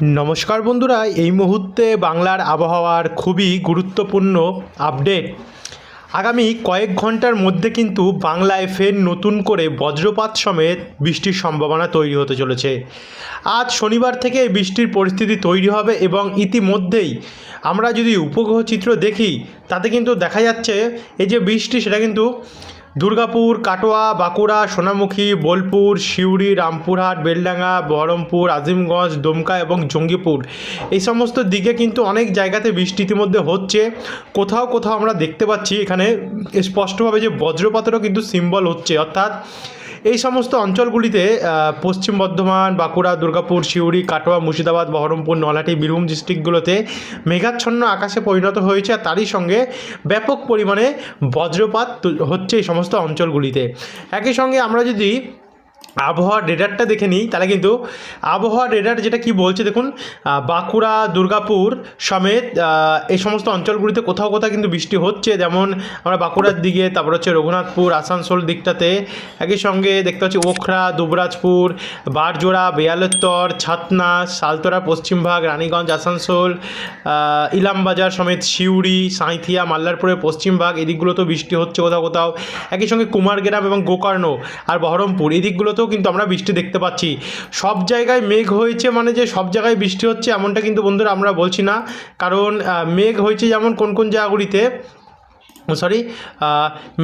নমস্কার বন্ধুরা, এই মুহূর্তে বাংলার আবহাওয়ার খুবই গুরুত্বপূর্ণ আপডেট। আগামী কয়েক ঘণ্টার মধ্যে কিন্তু বাংলায় ফের নতুন করে বজ্রপাত সমেত বৃষ্টির সম্ভাবনা তৈরি হতে চলেছে। আজ শনিবার থেকে বৃষ্টির পরিস্থিতি তৈরি হবে এবং ইতিমধ্যেই আমরা যদি উপগ্রহ চিত্র দেখি, তাতে কিন্তু দেখা যাচ্ছে, এই যে বৃষ্টি সেটা কিন্তু দুর্গাপুর, কাটোয়া, বাঁকুড়া, সোনামুখী, বোলপুর, সিউড়ি, রামপুরহাট, বেলডাঙ্গা, বহরমপুর, আজিমগঞ্জ, দমকা এবং জঙ্গিপুর। এই সমস্ত দিকে কিন্তু অনেক জায়গাতে বৃষ্টি ইতিমধ্যে হচ্ছে। কোথাও কোথাও আমরা দেখতে পাচ্ছি এখানে স্পষ্টভাবে যে বজ্রপাতেরও কিন্তু সিম্বল হচ্ছে। অর্থাৎ এই সমস্ত অঞ্চলগুলিতে পশ্চিম বর্ধমান, বাঁকুড়া, দুর্গাপুর, সিউড়ি, কাটোয়া, মুর্শিদাবাদ, বহরমপুর, নলহাটি, বীরভূম ডিস্ট্রিক্টগুলোতে মেঘাচ্ছন্ন আকাশে পরিণত হয়েছে আর তারই সঙ্গে ব্যাপক পরিমাণে বজ্রপাত হচ্ছে এই সমস্ত অঞ্চলগুলিতে। একই সঙ্গে আমরা যদি আবহাওয়ার রেডারটা দেখে নিই, তাহলে কিন্তু আবহাওয়ার রেডার যেটা কি বলছে দেখুন বাঁকুড়া, দুর্গাপুর সমেত এই সমস্ত অঞ্চলগুলিতে কোথাও কোথাও কিন্তু বৃষ্টি হচ্ছে। যেমন আমরা বাঁকুড়ার দিকে, তারপর হচ্ছে রঘুনাথপুর, আসানসোল দিকটাতে একই সঙ্গে দেখতে পাচ্ছি ওখরা, দুবরাজপুর, বারজোড়া বেয়ালত্তর ছাতনা সালতোরা পশ্চিমভাগ রানীগঞ্জ, আসানসোল ইলামবাজার সমেত সিউড়ি, সাঁইথিয়া মাল্লারপুরের পশ্চিমভাগ এই দিকগুলোতেও বৃষ্টি হচ্ছে কোথাও কোথাও। একই সঙ্গে কুমারগ্রাম এবং গোকর্ণ আর বহরমপুর এই দিকগুলোতেও কিন্তু আমরা বৃষ্টি দেখতে পাচ্ছি। সব জায়গায় মেঘ হয়েছে মানে যে সব জায়গায় বৃষ্টি হচ্ছে এমনটা কিন্তু বন্ধুরা আমরা বলছি না। কারণ মেঘ হয়েছে যেমন কোন কোন জায়গাগুলিতে সরি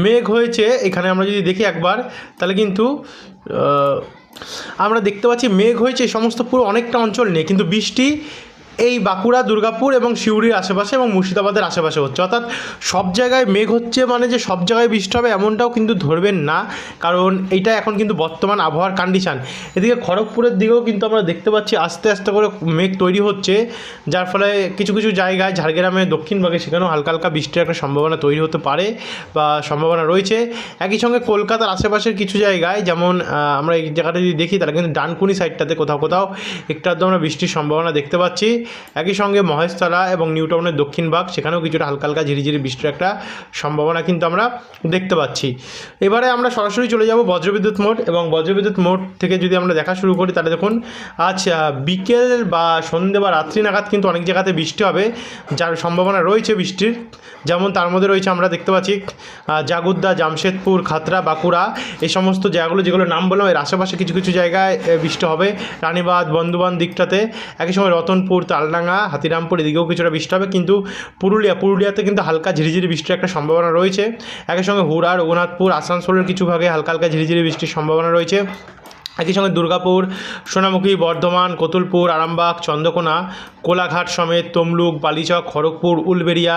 মেঘ হয়েছে, এখানে আমরা যদি দেখি একবার, তাহলে কিন্তু আমরা দেখতে পাচ্ছি মেঘ হয়েছে সমস্ত পুরো অনেকটা অঞ্চল নেই কিন্তু বৃষ্টি এই বাঁকুড়া, দুর্গাপুর এবং সিউড়ির আশেপাশে এবং মুর্শিদাবাদের আশেপাশে হচ্ছে। অর্থাৎ সব জায়গায় মেঘ হচ্ছে মানে যে সব জায়গায় বৃষ্টি হবে এমনটাও কিন্তু ধরবেন না। কারণ এইটা এখন কিন্তু বর্তমান আবহাওয়ার কন্ডিশান এদিকে খড়গপুরের দিকেও কিন্তু আমরা দেখতে পাচ্ছি আস্তে আস্তে করে মেঘ তৈরি হচ্ছে। যার ফলে কিছু কিছু জায়গায় ঝাড়গ্রামের দক্ষিণভাগে সেখানেও হালকা হালকা বৃষ্টির একটা সম্ভাবনা তৈরি হতে পারে বা সম্ভাবনা রয়েছে। একই সঙ্গে কলকাতার আশেপাশের কিছু জায়গায় যেমন আমরা এই জায়গাটা যদি দেখি, তাহলে কিন্তু ডানকুনি সাইডটাতে কোথাও কোথাও একটু আমরা বৃষ্টির সম্ভাবনা দেখতে পাচ্ছি। একই সঙ্গে মহেশতলা এবং নিউটাউনের দক্ষিণ ভাগ, সেখানেও কিছুটা হালকা হালকা ঝিরিঝিরি বৃষ্টির একটা সম্ভাবনা কিন্তু আমরা দেখতে পাচ্ছি। এবারে আমরা সরাসরি চলে যাব বজ্রবিদ্যুৎ মোড় এবং বজ্রবিদ্যুৎ মোড় থেকে যদি আমরা দেখা শুরু করি, তাহলে দেখুন, আজ বিকেল বা সন্ধে বা রাত্রি নাগাদ কিন্তু অনেক জায়গাতে বৃষ্টি হবে, যার সম্ভাবনা রয়েছে বৃষ্টির। যেমন তার মধ্যে রয়েছে আমরা দেখতে পাচ্ছি জাগুদ্দা, জামশেদপুর খাতরা বাঁকুড়া, এই সমস্ত জায়গাগুলো যেগুলো নাম বললাম, এর আশেপাশে কিছু কিছু জায়গায় বৃষ্টি হবে। রানীবাঁধ, বন্ধুবান দিকটাতে, একই সময় রতনপুর তালডাঙ্গা হাতিরামপুর এদিকেও কিছুটা বৃষ্টি হবে, কিন্তু পুরুলিয়া, পুরুলিয়াতে কিন্তু হালকা ঝিরিঝিরি বৃষ্টির একটা সম্ভাবনা রয়েছে। একই সঙ্গে হুড়া, রঘুনাথপুর, আসানসোলের কিছু ভাগে হালকা হালকা ঝিরিঝিরি বৃষ্টির সম্ভাবনা রয়েছে। একই সঙ্গে দুর্গাপুর, সোনামুখী, বর্ধমান, কতুলপুর, আরামবাগ, চন্দ্রকোনা, কোলাঘাট সমেত তমলুক, বালিচক, খড়গপুর, উলবেড়িয়া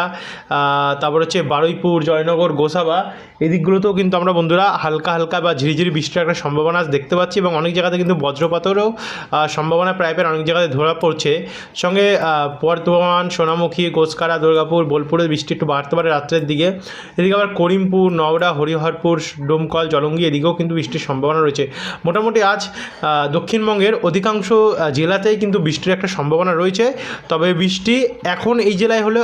তারপর হচ্ছে বারুইপুর, জয়নগর, গোসাবা। এই দিকগুলোতেও কিন্তু আমরা বন্ধুরা হালকা হালকা বা ঝিরিঝিরি বৃষ্টির একটা সম্ভাবনা দেখতে পাচ্ছি এবং অনেক জায়গাতে কিন্তু বজ্রপাতেরও সম্ভাবনা প্রায় প্রায় অনেক জায়গাতে ধরা পড়ছে। সঙ্গে বর্ধমান, সোনামুখী, গোসকারা, দুর্গাপুর বোলপুরে বৃষ্টি একটু বাড়তে পারে রাত্রের দিকে। এদিকে আবার করিমপুর, নওড়া, হরিহরপুর, ডোমকল, জলঙ্গি এদিকেও কিন্তু বৃষ্টির সম্ভাবনা রয়েছে। মোটামুটি আজ দক্ষিণবঙ্গের অধিকাংশ জেলাতেই কিন্তু বৃষ্টির একটা সম্ভাবনা রয়েছে। তবে বৃষ্টি এখন এই জেলায় হলে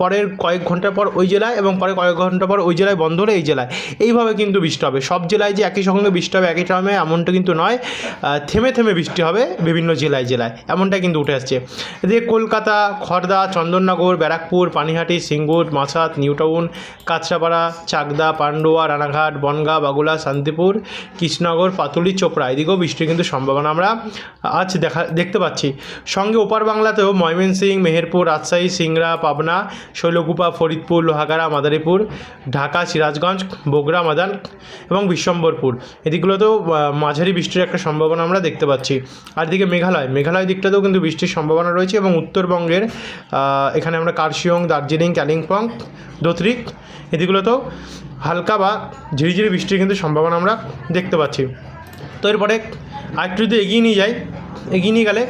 পরের কয়েক ঘণ্টা পর ওই জেলায় এবং পরে কয়েক ঘণ্টা পর ওই জেলায় বন্ধ হলে এই জেলায়। এইভাবে কিন্তু বৃষ্টি হবে। সব জেলায় যে একই সঙ্গে বৃষ্টি হবে একই টাইমে এমনটা কিন্তু নয়। থেমে থেমে বৃষ্টি হবে বিভিন্ন জেলায় জেলায়। এমনটা কিন্তু উঠে আসছে। এদিকে কলকাতা খড়দা চন্দননগর, ব্যারাকপুর, পানিহাটি, সিঙ্গুর মাছাত নিউটাউন, কাঁচরাপাড়া, চাকদা, পান্ডুয়া, রানাঘাট, বনগাঁ, বাগুলা, শান্তিপুর, কৃষ্ণনগর, পাতুলি চোপড়া দিকেও বৃষ্টির কিন্তু সম্ভাবনা আমরা আজ দেখা, দেখতে পাচ্ছি। সঙ্গে ওপার বাংলাতেও ময়মনসিংহ মেহেরপুর, রাজশাহী, সিংড়া, পাবনা, শৈলকুপা, ফরিদপুর, লোহাগাড়া, মাদারীপুর, ঢাকা, সিরাজগঞ্জ, বগুড়া, মাদান এবং বিশ্বম্বরপুর। এদিকগুলোতেও মাঝারি বৃষ্টির একটা সম্ভাবনা আমরা দেখতে পাচ্ছি। আর এদিকে মেঘালয় মেঘালয় দিকটাতেও কিন্তু বৃষ্টির সম্ভাবনা রয়েছে এবং উত্তরবঙ্গের এখানে আমরা কার্শিয়ং, দার্জিলিং কালিম্পং দোতরিক এদিকগুলোতেও হালকা বা ঝিরিঝিরি বৃষ্টির কিন্তু সম্ভাবনা আমরা দেখতে পাচ্ছি। তো এরপরে আরেকটু যদি এগিয়ে নিয়ে যাই, এগিয়ে নিয়ে গেলে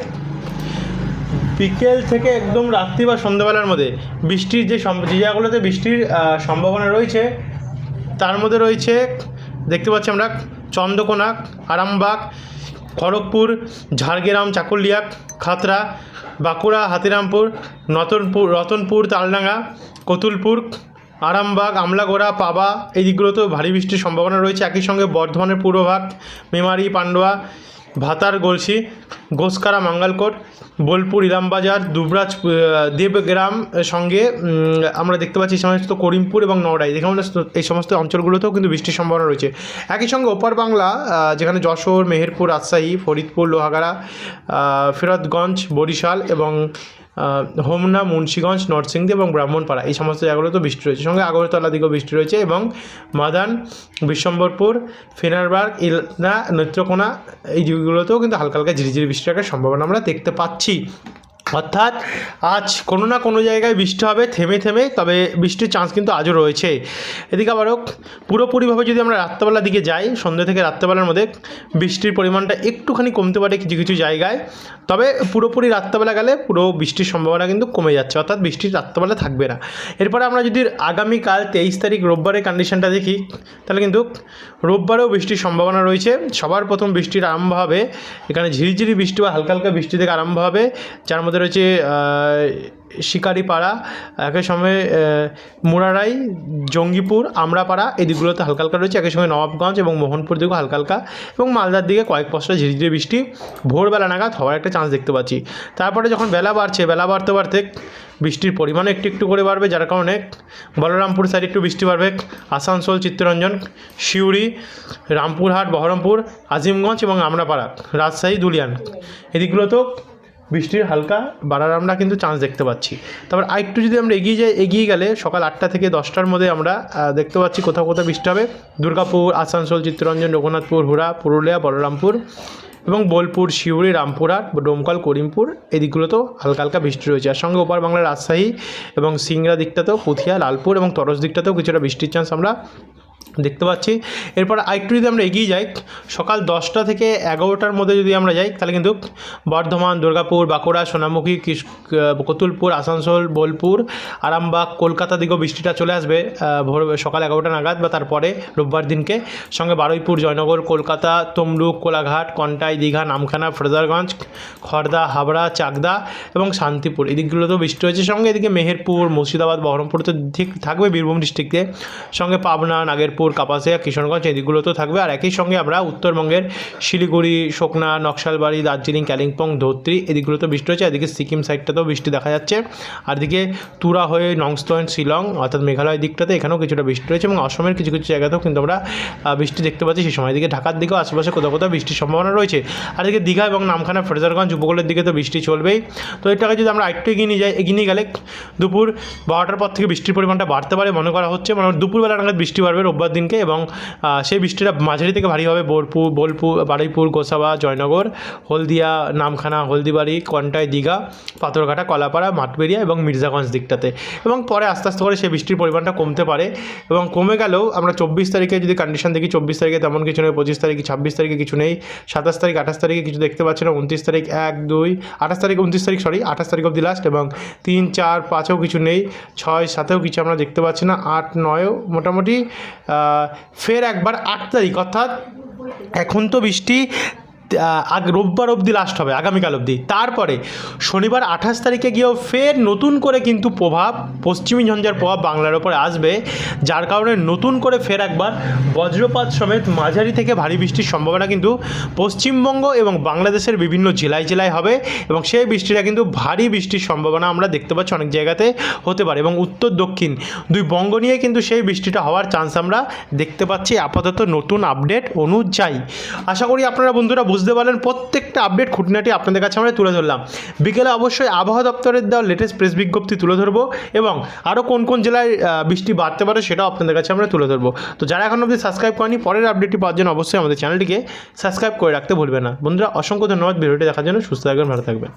বিকেল থেকে একদম রাত্রি বা সন্ধ্যাবেলার মধ্যে বৃষ্টির যে যে জায়গাগুলোতে বৃষ্টির সম্ভাবনা রয়েছে, তার মধ্যে রয়েছে, দেখতে পাচ্ছি আমরা চন্দ্রকোনা, আরামবাগ, খড়গপুর, ঝাড়গ্রাম, চাকুলিয়া, খাতরা, বাঁকুড়া, হাতিরামপুর, নতনপুর, রতনপুর, তালডাঙ্গা, কতুলপুর আরামবাগ, আমলাগোড়া, পাবা, এই দিকগুলোতেও ভারী বৃষ্টির সম্ভাবনা রয়েছে। একই সঙ্গে বর্ধমানের পূর্বভাগ, মেমারি, পান্ডুয়া, ভাতার গলসি, গোসকারা, মাঙ্গালকোট, বোলপুর, ইলামবাজার, দুবরাজ দেবগ্রাম সঙ্গে আমরা দেখতে পাচ্ছি সমস্ত করিমপুর এবং নড়াই যেখানে এই সমস্ত অঞ্চলগুলোতেও কিন্তু বৃষ্টির সম্ভাবনা রয়েছে। একই সঙ্গে ওপার বাংলা যেখানে যশোর, মেহেরপুর, রাজশাহী, ফরিদপুর, লোহাগাড়া ফেরতগঞ্জ বরিশাল এবং হোমনা মুন্সীগঞ্জ, নরসিংদী এবং ব্রাহ্মণপাড়া, এই সমস্ত জায়গাগুলোতেও বৃষ্টি রয়েছে। সঙ্গে আগরতলা দিকেও বৃষ্টি রয়েছে এবং মাদান, বিশ্বম্বরপুর, ফিনারবার্গ ইলনা নেত্রকোনা, এই দিকগুলোতেও কিন্তু হালকা হালকা ঝিরিঝিরি বৃষ্টি রাখার সম্ভাবনা আমরা দেখতে পাচ্ছি। অর্থাৎ আজ কোনো না কোনো জায়গায় বৃষ্টি হবে, থেমে থেমে, তবে বৃষ্টির চান্স কিন্তু আজও রয়েছে। এদিকে আবারও পুরোপুরিভাবে যদি আমরা রাত্রেবেলার দিকে যাই, সন্ধ্যে থেকে রাত্রেবেলার মধ্যে বৃষ্টির পরিমাণটা একটুখানি কমতে পারে কিছু কিছু জায়গায়, তবে পুরোপুরি রাত্রেবেলা গেলে পুরো বৃষ্টির সম্ভাবনা কিন্তু কমে যাচ্ছে, অর্থাৎ বৃষ্টি রাত্রেবেলা থাকবে না। এরপরে আমরা যদি আগামীকাল তেইশ তারিখ রোববারের কন্ডিশনটা দেখি, তাহলে কিন্তু রোববারেও বৃষ্টির সম্ভাবনা রয়েছে। সবার প্রথম বৃষ্টির আরম্ভ হবে, এখানে ঝিরিঝিরি বৃষ্টি বা হালকা হালকা বৃষ্টি থেকে আরম্ভ হবে, যার মধ্যে রয়েছে শিকারিপাড়া একই আহ, মুরারাই জঙ্গিপুর আমরাপাড়া এই দিকগুলোতে হালকা হালকা রয়েছে। একই সময় নবাবগঞ্জ এবং মোহনপুর দিকেও হালকা হালকা এবং মালদার দিকে কয়েক পশলা ঝিরিঝিরি বৃষ্টি। ভোরবেলা নাগাদ হওয়ার একটা চান্স দেখতে পাচ্ছি। তারপরে যখন বেলা বাড়ছে বেলা বাড়তে বাড়তে বৃষ্টির পরিমাণ একটু একটু করে বাড়বে যার কারণে বলরামপুর সাইডে একটু বৃষ্টি বাড়বে। আসানসোল চিত্তরঞ্জন সিউড়ি রামপুরহাট বহরমপুর আজিমগঞ্জ এবং আমরাপাড়া রাজশাহী দুলিয়ান। এদিকগুলোতেও বৃষ্টির হালকা বাড়ার আমরা কিন্তু চান্স দেখতে পাচ্ছি। তারপর আরেকটু যদি আমরা এগিয়ে যাই, এগিয়ে গেলে সকাল আটটা থেকে দশটার মধ্যে আমরা দেখতে পাচ্ছি কোথাও কোথাও বৃষ্টি হবে। দুর্গাপুর, আসানসোল, চিত্তরঞ্জন, রঘুনাথপুর, হুড়া, পুরুলিয়া, বলরামপুর এবং বোলপুর শিউড়ি রামপুরহাট, ডোমকল, করিমপুর। এই দিকগুলোতেও হালকা হালকা বৃষ্টি রয়েছে। আর সঙ্গে ওপার বাংলার রাজশাহী এবং সিংড়া দিকটাতেও পুথিয়া লালপুর এবং তরস দিকটাতেও কিছুটা বৃষ্টির চান্স আমরা দেখতে পাচ্ছি। এরপর আরেকটু যদি আমরা এগিয়ে যাই, সকাল দশটা থেকে এগারোটার মধ্যে যদি আমরা যাই, তাহলে কিন্তু বর্ধমান, দুর্গাপুর, বাঁকুড়া, সোনামুখী কতুলপুর, আসানসোল, বোলপুর, আরামবাগ, কলকাতা দিকেও বৃষ্টিটা চলে আসবে ভোর, সকাল এগারোটা নাগাদ বা তারপরে রোববার দিনকে। সঙ্গে বারুইপুর, জয়নগর, কলকাতা, তমলুক, কোলাঘাট, কন্টাই, দীঘা, নামখানা, ফ্রেজারগঞ্জ খড়দা হাবড়া, চাকদা এবং শান্তিপুর। এই দিকগুলোতেও বৃষ্টি হয়েছে। সঙ্গে এদিকে মেহেরপুর, মুর্শিদাবাদ, বহরমপুর তো থাকবে বীরভূম ডিস্ট্রিক্টে সঙ্গে পাবনা, নাগেরপুর কাপাসিয়া কিশোরগঞ্জ এই তো থাকবে। আর একই সঙ্গে আমরা উত্তরবঙ্গের শিলিগুড়ি, শোকনা, নকশালবাড়ি, দার্জিলিং, কালিম্পং, ধৌত্রী এদিকগুলোতেও বৃষ্টি হচ্ছে। এদিকে সিকিম সাইডটাতেও বৃষ্টি দেখা যাচ্ছে। আর এদিকে তুরা হয়ে নংস্তন, শিলং, অর্থাৎ মেঘালয় দিকটাতে এখানেও কিছুটা বৃষ্টি রয়েছে এবং অসমের কিছু কিছু জায়গাতেও কিন্তু আমরা বৃষ্টি দেখতে পাচ্ছি সেই সময়। এদিকে ঢাকার দিকেও আশেপাশে কোথাও কোথাও বৃষ্টির সম্ভাবনা রয়েছে। আর এদিকে দীঘা এবং নামখানা ফ্রেজারগঞ্জ উপকূলের দিকে তো বৃষ্টি চলবেই। তো এটাকে যদি আমরা একটু এগিয়ে নিয়ে যাই, এগিয়ে নিয়ে গেলে দুপুর বারোটার পর থেকে বৃষ্টির পরিমাণটা বাড়তে পারে মনে করা হচ্ছে। মানে দুপুরবেলা নাগাদ বৃষ্টি বাড়বে, রোববার দিনকে এবং সেই বৃষ্টিটা মাঝারি থেকে ভারী হবে। বোলপুর বোলপুর, বারুইপুর, গোসাবা, জয়নগর, হলদিয়া, নামখানা, হলদিবাড়ি, কন্টাই, দীঘা, পাথরঘাটা, কলাপাড়া মাঠবেরিয়া এবং মির্জাগঞ্জ দিকটাতে। এবং পরে আস্তে আস্তে করে সেই বৃষ্টির পরিমাণটা কমতে পারে এবং কমে গেলেও আমরা চব্বিশ তারিখে যদি কন্ডিশন দেখি, চব্বিশ তারিখে তেমন কিছু নেই, পঁচিশ তারিখে, ছাব্বিশ তারিখে কিছু নেই, সাতাশ তারিখ, আঠাশ তারিখে কিছু দেখতে পাচ্ছি না, উনত্রিশ তারিখ এক, দুই, আঠাশ তারিখ, উনত্রিশ তারিখ সরি আঠাশ তারিখ অব্দি লাস্ট এবং তিন, চার, পাঁচেও কিছু নেই, ছয়, সাতেও কিছু আমরা দেখতে পাচ্ছি না, আট, নয়ও মোটামুটি ফের একবার আট তারিখ অর্থাৎ এখন তো বৃষ্টি আগ রোববার অবধি লাস্ট হবে, আগামীকাল অবধি। তারপরে শনিবার আঠাশ তারিখে গিয়েও ফের নতুন করে কিন্তু প্রভাব, পশ্চিমী ঝঞ্ঝার প্রভাব বাংলার ওপরে আসবে, যার কারণে নতুন করে ফের একবার বজ্রপাত সমেত মাঝারি থেকে ভারী বৃষ্টির সম্ভাবনা কিন্তু পশ্চিমবঙ্গ এবং বাংলাদেশের বিভিন্ন জেলায় জেলায় হবে এবং সেই বৃষ্টিটা কিন্তু ভারী বৃষ্টির সম্ভাবনা আমরা দেখতে পাচ্ছি অনেক জায়গাতে হতে পারে এবং উত্তর, দক্ষিণ দুই বঙ্গ নিয়ে কিন্তু সেই বৃষ্টিটা হওয়ার চান্স আমরা দেখতে পাচ্ছি। আপাতত নতুন আপডেট অনুযায়ী। আশা করি আপনারা বন্ধুরা বুঝতে পারলেন, প্রত্যেকটা আপডেট খুঁটিনাটি আপনাদের কাছে আমরা তুলে ধরলাম। বিকেলে অবশ্যই আবহাওয়া দপ্তরের দেওয়া লেটেস্ট প্রেস বিজ্ঞপ্তি তুলে ধরবো এবং আরও কোন কোন জেলায় বৃষ্টি বাড়তে পারে সেটাও আপনাদের কাছে আমরা তুলে ধরবো। তো যারা এখন অবধি সাবস্ক্রাইব করেনি পরের আপডেটটি পাওয়ার জন্য অবশ্যই আমাদের চ্যানেলটিকে সাবস্ক্রাইব করে রাখতে ভুলবে না। বন্ধুরা, অসংখ্য ধন্যবাদ। ভিডিওটি দেখার জন্য সুস্থ থাকবেন, ভালো থাকবেন।